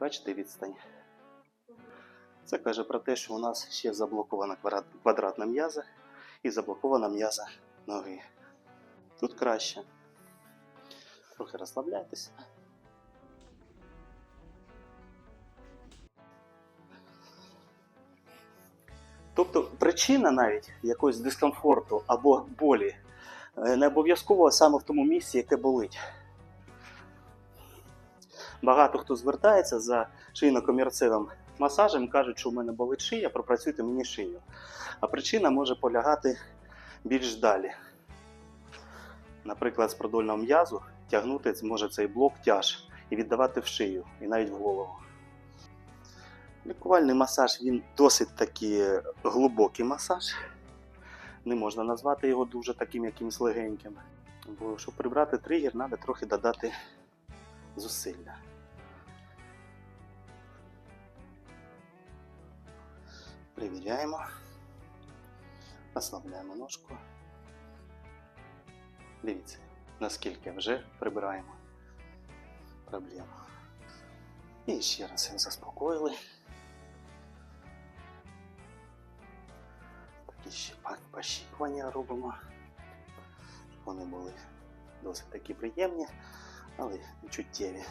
Бачите відстань. Це каже про те, що у нас ще заблокована квадрат- квадратна м'яза і заблокована м'яза ноги. Тут краще. Трохи розслабляйтеся. Тобто причина навіть якогось дискомфорту або болі е, не обов'язково саме в тому місці, яке болить. Багато хто звертається за шийно-комірцевим масажем, кажуть, що в мене болить шия, пропрацюйте мені шию. А причина може полягати більш далі. Наприклад, з продольного м'язу тягнути зможе цей блок тяж і віддавати в шию, і навіть в голову. Лікувальний масаж він досить таки глибокий масаж. Не можна назвати його дуже таким якимось легеньким. Бо щоб прибрати тригер, треба трохи додати зусилля. Перевіряємо. Розслабляємо ножку. Дивіться, наскільки вже прибираємо проблему. І ще раз їх заспокоїли. Такі ще пощіпування робимо. Вони були досить такі приємні, але чуттєві.